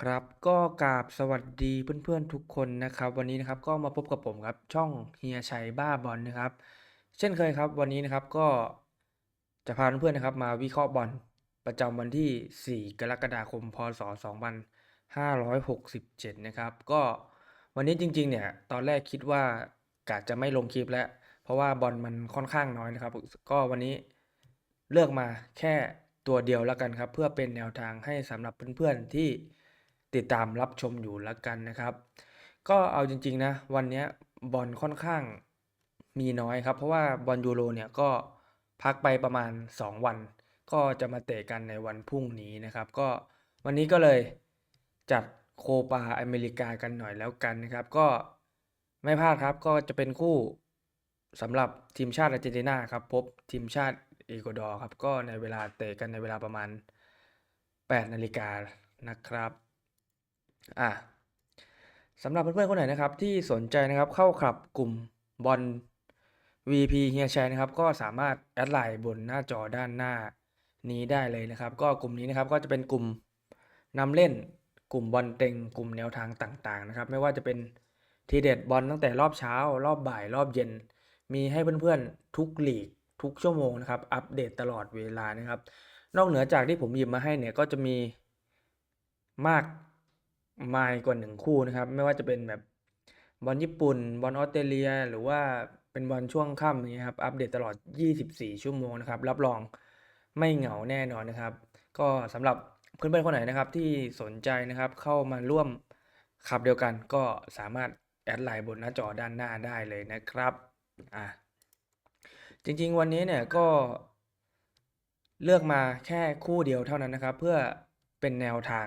ครับก็กราบสวัสดีเพื่อนๆทุกคนนะครับ วันนี้นะครับก็มาพบกับผมครับช่องเฮียชัยบ้าบอลนะครับ เช่นเคยครับ วันนี้นะครับก็จะพาเพื่อนๆนะครับ มาวิเคราะห์บอลประจำวันที่ 4 กรกฎาคมพศ 2567 นะครับ ก็วันนี้จริงๆเนี่ยตอนแรกคิดว่ากะจะไม่ลงคลิปแล้ว เพราะว่าบอลมันค่อนข้างน้อยนะครับ ก็วันนี้เลือกมาแค่ตัวเดียวแล้วกันครับ เพื่อเป็นแนวทางให้สำหรับเพื่อนๆที่ ติดตามรับชมอยู่แล้วกันนะครับ ก็เอาจริง ๆ นะ วันนี้บอลค่อนข้างมีน้อยครับ เพราะว่าบอลยูโรเนี่ยก็พักไปประมาณ 2 วัน ก็จะมาเตะกันในวันพรุ่งนี้นะครับ ก็วันนี้ก็เลยจัดโคปาอเมริกากันหน่อยแล้วกันนะครับ ก็ไม่พลาดครับก็จะเป็นคู่สำหรับทีมชาติอาร์เจนตินาครับ พบทีมชาติเอกวาดอร์ครับ ก็ในเวลาเตะกันในเวลาประมาณ 8 นาฬิกานะครับ อะสำหรับเพื่อนๆคนไหนนะครับที่สนใจนะครับเข้าคลับกลุ่มบอล VP เฮียชัยนะครับก็สามารถแอดไลน์บนหน้าจอด้านหน้านี้ได้เลยนะครับ ก็กลุ่มนี้นะครับก็จะเป็นกลุ่มนำเล่นกลุ่มบอลเต็งกลุ่มแนวทางต่างๆนะครับ ไม่ว่าจะเป็นทีเด็ดบอลตั้งแต่รอบเช้า รอบบ่ายรอบเย็น มีให้เพื่อนๆทุกหลีกทุกชั่วโมงนะครับ อัปเดตตลอดเวลานะครับ นอกเหนือจากที่ผมหยิบมาให้เนี่ยก็จะมีมาก มายกว่าหนึ่งคู่นะครับ ไม่ว่าจะเป็นแบบบอลญี่ปุ่นบอลออสเตรเลีย หรือว่าเป็นบอลช่วงค่ำนี้ครับอัปเดตตลอด 24 ชั่วโมงนะครับ รับรองไม่เหงาแน่นอนนะครับ ก็สำหรับเพื่อนๆคนไหนนะครับ ที่สนใจนะครับเข้ามาร่วมขับเดียวกันก็สามารถแอดไลน์บนหน้าจอด้านหน้าได้เลยนะครับอะจริงๆวันนี้เนี่ยก็เลือกมาแค่คู่เดียวเท่านั้นนะครับ เพื่อเป็นแนวทาง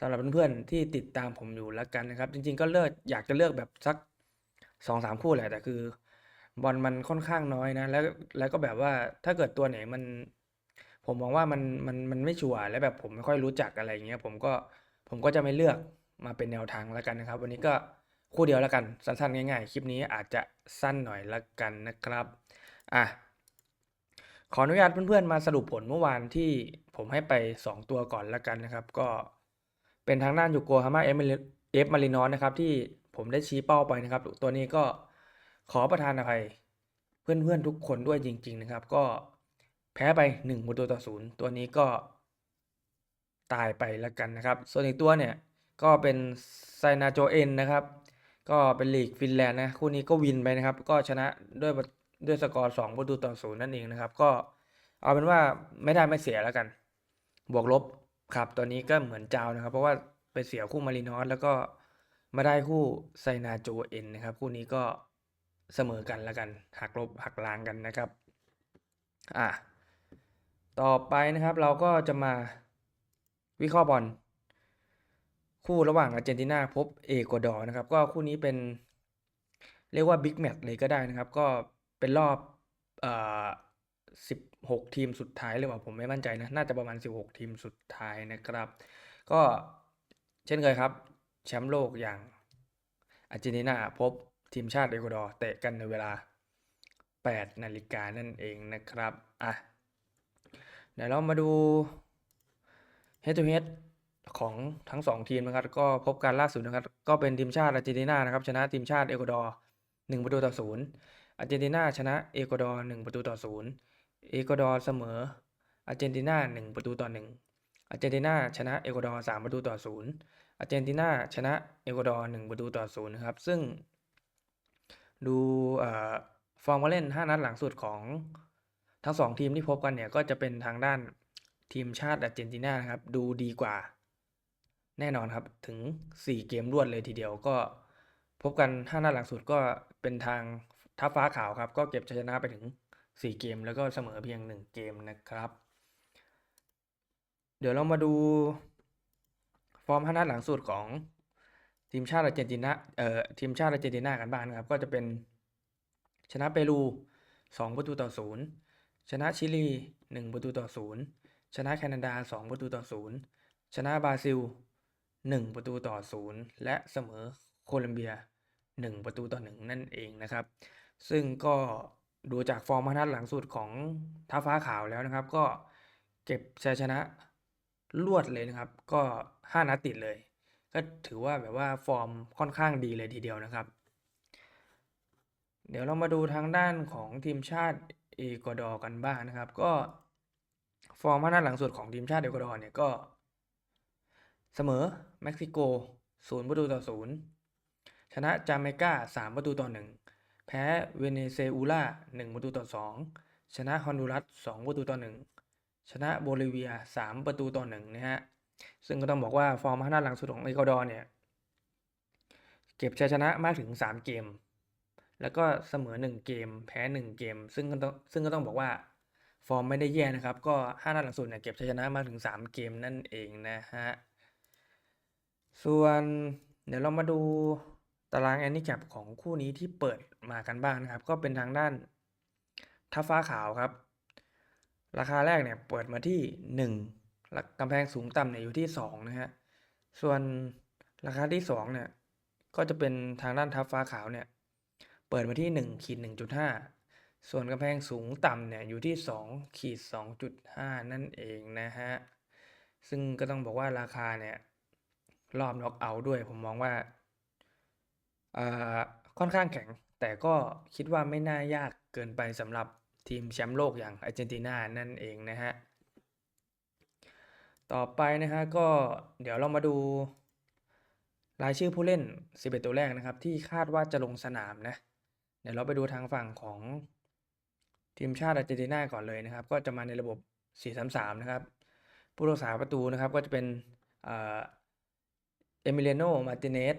สำหรับเพื่อนๆที่ติดตามผมอยู่แล้วกันนะครับ จริง ๆ ก็เลือกอยากจะเลือกแบบสักสองสามคู่แหละแต่คือบอลมันค่อนข้างน้อยนะ แล้วแล้วก็แบบว่าถ้าเกิดตัวไหนมัน ผมมองว่ามันมันมันไม่ชัวร์และแบบผมไม่ค่อยรู้จักอะไรอย่างเงี้ยผมก็ผมก็จะไม่เลือกมาเป็นแนวทางแล้วกันนะครับ วันนี้ก็คู่เดียวแล้วกันสั้นๆง่ายๆคลิปนี้อาจจะสั้นหน่อยละกันนะครับอะขออนุญาตเพื่อนๆมาสรุปผลเมื่อวานที่ผมให้ไป 2 ตัวก่อนละกันนะครับ ก็ เป็นทางด้านยูโกฮาม่าเอฟมารินอสนะครับที่ผมได้ชี้เป้าไปนะครับ ตัวนี้ก็ขอประทานอภัยเพื่อนๆทุกคนด้วยจริง ๆ นะครับ ก็แพ้ไป1ประตูต่อศูนย์ตัวนี้ก็ตายไปละกันนะครับ ส่วนอีกตัวเนี่ยก็เป็นไซนาโจเอ็นนะครับ ก็เป็นลีกฟินแลนด์นะคู่นี้ก็วินไปนะครับ ก็ชนะด้วยด้วยสกอร์2ประตูต่อศูนย์นั่นเองนะครับ ก็เอาเป็นว่าไม่ได้ไม่เสียแล้วกัน บวกลบ ครับตัวนี้ก็เหมือนเจ้านะครับ เพราะว่าไปเสียคู่มารินอสแล้วก็มาได้คู่ไซนาโจเอ็นนะครับ คู่นี้ก็เสมอกันแล้วกันหักลบหักล้างกันนะครับอะต่อไปนะครับเราก็จะมาวิเคราะห์บอลคู่ระหว่างอาร์เจนตินาพบเอกวาดอร์นะครับ ก็คู่นี้เป็นเรียกว่าบิ๊กแมตช์เลยก็ได้นะครับ ก็เป็นรอบเอ่อ 16 ทีมสุดท้ายหรือเปล่าผมไม่มั่นใจนะ น่าจะประมาณ 16 ทีมสุดท้ายนะครับ ก็เช่นเคยครับ แชมป์โลกอย่างอาร์เจนตินาพบทีมชาติเอกวาดอร์เตะกันในเวลา 8 นาฬิกานั่นเองนะครับ อะ เดี๋ยวเรามาดู head to head ของทั้ง 2 ทีมนะครับ ก็พบกันล่าสุดนะครับ ก็เป็นทีมชาติอาร์เจนตินานะครับ ชนะทีมชาติเอกวาดอร์1ประตูต่อ0อาร์เจนตินาชนะเอกวาดอร์1ประตูต่อ0 เอกวาดอร์เสมออาร์เจนตินา1ประตูต่อ1อาร์เจนตินาชนะเอกวาดอร์3ประตูต่อ0อาร์เจนตินาชนะเอกวาดอร์1ประตูต่อ0นะครับ ซึ่งดูฟอร์มการเล่น 5 นัดหลังสุดของทั้ง 2 ทีมที่พบกันเนี่ย ก็จะเป็นทางด้านทีมชาติอาร์เจนตินานะครับ ดูดีกว่า แน่นอนครับถึง 4 เกมรวดเลยทีเดียวก็พบกัน 5 นัดหลังสุดก็เป็นทางทัพฟ้าขาวครับ ก็เก็บชัยชนะไปถึง 4 เกมแล้วก็เสมอเพียง 1 เกมนะครับ เดี๋ยวเรามาดูฟอร์ม5นัดหลังสุดของทีมชาติอาร์เจนตินาเอ่อทีมชาติอาร์เจนตินากันบ้างครับ ก็จะเป็นชนะเปรู 2 ประตูต่อ 0 ชนะชิลี 1 ประตูต่อ 0 ชนะแคนาดา 2 ประตูต่อ 0 ชนะบราซิล 1 ประตูต่อ 0 และเสมอโคลัมเบีย 1 ประตูต่อ 1 นั่นเองนะครับ ซึ่งก็ ดูจากฟอร์มนัดหลังสุดของท้าฟ้าขาวแล้วนะครับ ก็เก็บชัยชนะรวดเลยนะครับ ก็ 5 นัดติดเลย ก็ถือว่าแบบว่าฟอร์มค่อนข้างดีเลยทีเดียวนะครับ เดี๋ยวเรามาดูทางด้านของทีมชาติเอกวาดอร์กันบ้างนะครับ ก็ฟอร์มห้านัดหลังสุดของทีมชาติเอกวาดอร์เนี่ยก็เสมอเม็กซิโก 0 ประตูต่อ 0 ชนะจาเมกา3 ประตูต่อ 1 แพ้เวเนซุเอลา1ประตูต่อ 2 ชนะฮอนดูรัส2ประตูต่อ 1 ชนะโบลิเวีย 3 ประตูต่อ1นะฮะซึ่งก็ต้องบอกว่าฟอร์มห้านัดหลังสุดของเอกวาดอร์เนี่ยเก็บชัยชนะมากถึง 3 เกม แล้วก็เสมอ 1 เกม แพ้ 1 เกม ซึ่งก็ต้องซึ่งก็ต้องบอกว่าฟอร์มไม่ได้แย่นะครับ ก็5นัดหลังสุดเนี่ยเก็บชัยชนะมาถึง 3 เกมนั่นเองนะฮะ ส่วนเดี๋ยวเรามาดู ตารางแอนดิแคปของคู่นี้ที่เปิดมากันบ้างนะครับ ก็เป็นทางด้านทัพฟ้าขาวครับ ราคาแรกเนี่ยเปิดมาที่1แล้วกำแพงสูงต่ำเนี่ยอยู่ที่ 2 นะฮะ ส่วนราคาที่ 2 เนี่ย ก็จะเป็นทางด้านทัพฟ้าขาวเนี่ย เปิดมาที่1ขีด1.5 ส่วนกำแพงสูงต่ำเนี่ยอยู่ที่2ขีด2.5 นั่นเองนะฮะ ซึ่งก็ต้องบอกว่าราคาเนี่ย รอบน็อกเอาด้วยผมมองว่า ค่อนข้างแข็ง แต่ก็คิดว่าไม่น่ายากเกินไปสำหรับทีมแชมป์โลกอย่างอาร์เจนตินานั่นเองนะฮะ ต่อไปนะฮะก็เดี๋ยวเรามาดูรายชื่อผู้เล่น 11 ตัวแรกนะครับ ที่คาดว่าจะลงสนามนะ เดี๋ยวเราไปดูทางฝั่งของทีมชาติอาร์เจนตินาก่อนเลยนะครับ ก็จะมาในระบบ 4-3-3 นะครับ ผู้รักษาประตูนะครับก็จะเป็นเอมิเลโนมาติเนส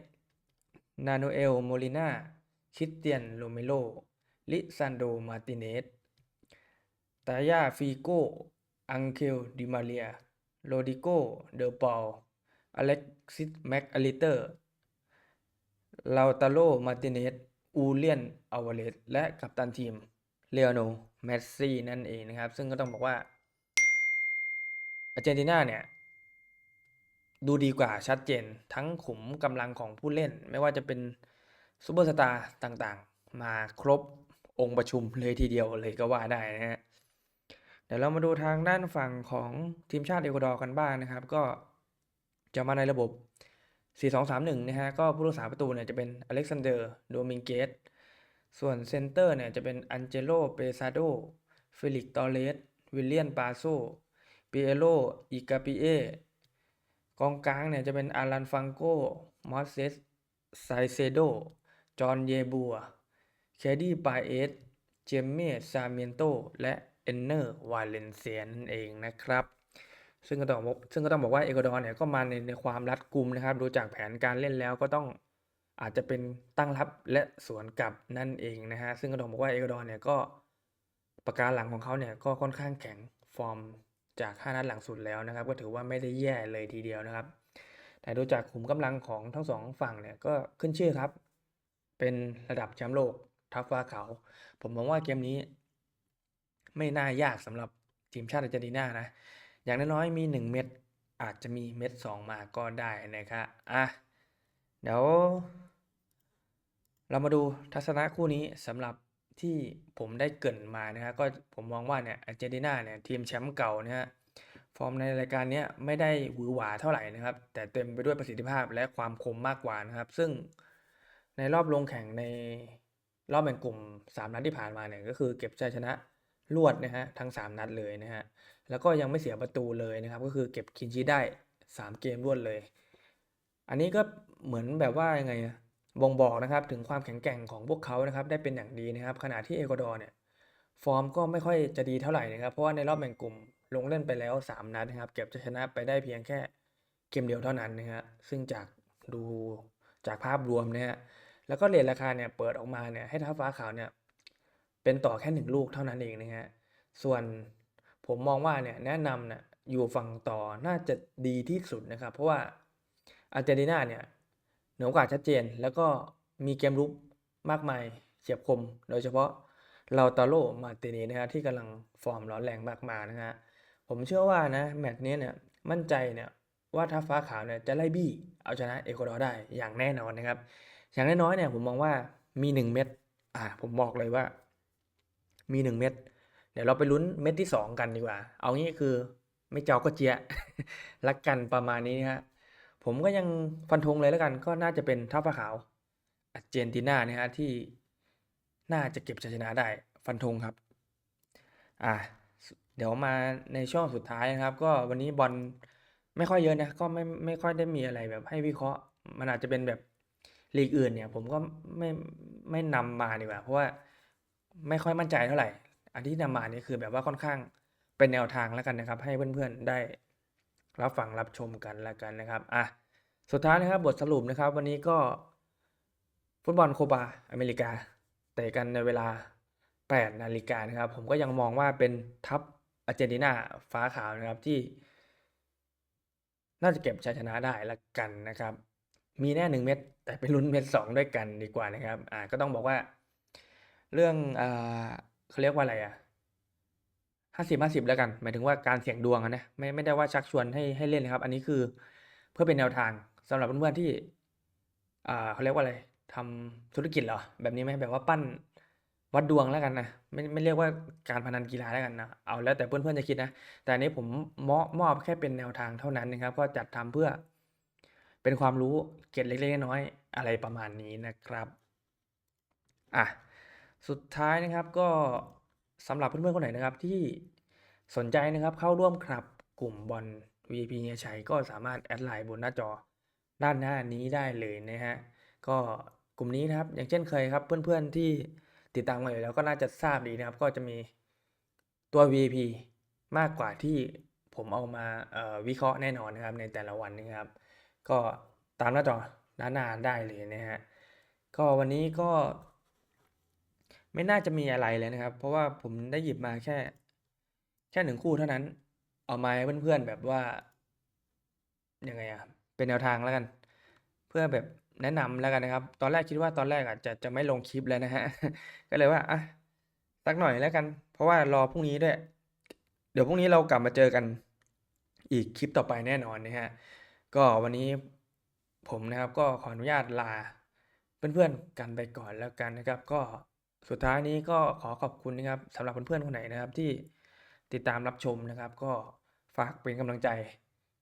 นาโนเอล โมลิน่าคริสเตียนโรเมโล ลิซันโด มาติเนส ตายาฟิโก อังเคล ดิมาเรีย โรดิโก เดอปอล อเล็กซิส แม็กอลิเตอร์ ลาวตาโล มาติเนส อูเลียน อาวาเลส และกัปตันทีม เลโอโนเมสซี่ นั่นเองนะครับ ซึ่งก็ต้องบอกว่าอาร์เจนตินาเนี่ย ดูดีกว่าชัดเจน ทั้งขุมกำลังของผู้เล่น ไม่ว่าจะเป็นซูเปอร์สตาร์ต่างๆ มาครบองค์ประชุมเลยทีเดียวเลยก็ว่าได้นะฮะเดี๋ยวเรามาดูทางด้านฝั่งของทีมชาติเอกวาดอร์กันบ้างนะครับ ก็จะมาในระบบ 4-2-3-1 นะฮะ ก็ผู้รักษาประตูเนี่ยจะเป็นอเล็กซานเดอร์โดมิงเกส ส่วนเซนเตอร์เนี่ยจะเป็นอันเจโลเปซาโดเฟลิกตอเรสวิลเลียนปาโซเปีเอโรอิกาปิเอ กองกลางเนี่ยจะเป็นอารันฟังโกมอสเซสไซเซโด จอห์นเยบัวแคดดี้ปาเอส เจมเม่ซาเมียนโต และเอนเนอร์ วาเลนเซียนั่นเองนะครับ ซึ่งก็ต้องบอกซึ่งก็ต้องบอกว่าเอกวาดอร์เนี่ยก็มาในในความรัดกุมนะครับ ดูจากแผนการเล่นแล้วก็ต้องอาจจะเป็นตั้งรับและสวนกลับนั่นเองนะฮะ ซึ่งก็ต้องบอกว่าเอกวาดอร์เนี่ยก็ประการหลังของเขาเนี่ยก็ค่อนข้างแข็งฟอร์ม จาก 5 นัดหลังสุดแล้วนะครับ ก็ถือว่าไม่ได้แย่เลยทีเดียวนะครับ แต่ดูจากขุมกำลังของทั้งสองฝั่งเนี่ยก็ขึ้นชื่อครับ เป็นระดับแชมป์โลกทัพฟ้าขาวผมมองว่าเกมนี้ ไม่น่ายากสำหรับทีมชาติอาร์เจนตินานะ อย่างน้อยๆมี 1 เม็ดอาจจะมีเม็ด2 มาก็ได้นะครับอะเดี๋ยวเรามาดูทัศนะคู่นี้สำหรับ ที่ผมได้เกินมานะฮะก็ผมมองว่าเนี่ยอาร์เจนตินาเนี่ยทีมแชมป์เก่านะฮะฟอร์มในรายการนี้ไม่ได้หวือหวาเท่าไหร่นะครับ แต่เต็มไปด้วยประสิทธิภาพและความคมมากกว่านะครับ ซึ่งในรอบลงแข่งในรอบแบ่งกลุ่ม 3 นัดที่ผ่านมาเนี่ยก็คือเก็บชัยชนะรวดนะฮะทั้ง 3 นัดเลยนะฮะแล้วก็ยังไม่เสียประตูเลยนะครับ ก็คือเก็บคินชีได้ 3 เกมรวดเลย อันนี้ก็เหมือนแบบว่ายังไงอะ บ่งบอกนะครับถึงความแข็งแกร่งของพวกเขานะครับได้เป็นอย่างดีนะครับขณะที่เอกวาดอร์เนี่ยฟอร์มก็ไม่ค่อยจะดีเท่าไหร่นะครับเพราะว่าในรอบแบ่งกลุ่มลงเล่นไปแล้ว 3 นัดนะครับ เก็บชัยชนะไปได้เพียงแค่เกมเดียวเท่านั้นนะฮะซึ่งจากดูจากภาพรวมเนี่ยแล้วก็เรทราคาเนี่ยเปิดออกมาเนี่ยให้ท้าฟ้าขาวเนี่ยเป็นต่อแค่หนึ่งลูกเท่านั้นเองนะฮะส่วนผมมองว่าเนี่ยแนะนำเนี่ยอยู่ฝั่งต่อน่าจะดีที่สุดนะครับ เพราะว่าอาร์เจนตินาเนี่ย เหนือกว่าชัดเจน แล้วก็มีเกมลุกมากมายเฉียบคม โดยเฉพาะเราตาโลมาตินีนะฮะที่กำลังฟอร์มร้อนแรงมากมานะฮะผมเชื่อว่านะแมตช์นี้เนี่ยมั่นใจเนี่ยว่าถ้าฟ้าขาวเนี่ยจะไล่บี้เอาชนะเอกวาดอร์ได้อย่างแน่นอนนะครับ อย่างน้อยๆเนี่ยผมมองว่ามีหนึ่งเม็ดอ่าผมบอกเลยว่า มีหนึ่งเม็ดเดี๋ยวเราไปลุ้นเม็ดที่สองกันดีกว่า เอางี้คือไม่เจ้าก็เจี๊ยรักกันประมาณนี้นะฮะ ผมก็ยังฟันธงเลยแล้วกัน ก็น่าจะเป็นทัพฟ้าขาวอาร์เจนตินาเนะฮะที่น่าจะเก็บชัยชนะได้ฟันธงครับอะเดี๋ยวมาในช่วงสุดท้ายนะครับ ก็วันนี้บอลไม่ค่อยเยอะนะก็ไม่ไม่ค่อยได้มีอะไรแบบให้วิเคราะห์ มันอาจจะเป็นแบบลีกอื่นเนี่ย ผมก็ไม่ไม่นำมาดีกว่า เพราะว่าไม่ค่อยมั่นใจเท่าไหร่ อันที่นำมานี่คือแบบว่าค่อนข้างเป็นแนวทางแล้วกันนะครับ ให้เพื่อนๆได้ รับฟังรับชมกันล้วกันนะครับอะสุดท้ายนะครับบทสรุปนะครับ วันนี้ก็ฟุตบอลโคปาอเมริกาเตะกันในเวลา 8 นาฬิกานะครับ ผมก็ยังมองว่าเป็นทัพอาร์เจนตินาฟ้าขาวนะครับที่ น่าจะเก็บชัยชนะได้ละกันนะครับ มีแน่หนึ่งเม็ดแต่ไปลุ้นเม็ดสองด้วยกันดีกว่านะครับ อ่าก็ต้องบอกว่า เรื่องอ่าเขาเรียกว่าอะไรอะ ห้าสิบห้าสิบแล้วกัน หมายถึงว่าการเสี่ยงดวงนะไม่ไม่ได้ว่าชักชวนให้ให้เล่นนะครับ อันนี้คือเพื่อเป็นแนวทางสำหรับเพื่อนๆที่อ่าเขาเรียกว่าอะไรทำธุรกิจเหรอแบบนี้ไหมแบบว่าปั้นวัดดวงแล้วกันนะไม่ไม่เรียกว่าการพนันกีฬาแล้วกันนะเอาแล้วแต่เพื่อนๆจะคิดนะ แต่อันนี้ผมมอบมอบแค่เป็นแนวทางเท่านั้นนะครับ ก็จัดทำเพื่อเป็นความรู้เกร็ดเล็กๆน้อยๆอะไรประมาณนี้นะครับอะสุดท้ายนะครับก็ สำหรับเพื่อนๆคนไหนนะครับที่สนใจนะครับเข้าร่วมคลับกลุ่มบอล VIP เฮียชัยก็สามารถแอดไลน์บนหน้าจอด้านหน้านี้ได้เลยนะฮะก็กลุ่มนี้นะครับอย่างเช่นเคยครับ เพื่อนๆที่ติดตามมาอยู่แล้วก็น่าจะทราบดีนะครับ ก็จะมีตัว VIP มากกว่าที่ผมเอามาวิเคราะห์แน่นอนนะครับในแต่ละวันนะครับ ก็ตามหน้าจอด้านหน้าได้เลยนะฮะก็วันนี้ก็ ไม่น่าจะมีอะไรเลยนะครับ เพราะว่าผมได้หยิบมาแค่ แค่หนึ่งคู่เท่านั้น เอามาให้เพื่อนๆแบบว่ายังไงอะเป็นแนวทางแล้วกัน เพื่อแบบแนะนำแล้วกันนะครับ ตอนแรกคิดว่าตอนแรกอาจจะจะไม่ลงคลิปแล้วนะฮะ ก็เลยว่าอะสักหน่อยแล้วกัน เพราะว่ารอพรุ่งนี้ด้วย เดี๋ยวพรุ่งนี้เรากลับมาเจอกันอีกคลิปต่อไปแน่นอนนะฮะ ก็วันนี้ผมนะครับก็ขออนุญาตลา เพื่อนๆกันไปก่อนแล้วกันนะครับ ก็ สุดท้ายนี้ก็ขอขอบคุณนะครับสำหรับเพื่อนๆคนไหนนะครับที่ติดตามรับชมนะครับ ก็ฝากเป็นกำลังใจ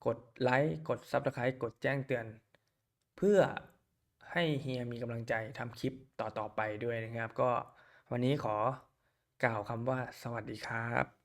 กดไลค์กด Subscribe กดแจ้งเตือน เพื่อให้เฮียมีกำลังใจทำคลิปต่อๆไปด้วยนะครับ ก็วันนี้ขอกล่าวคำว่าสวัสดีครับ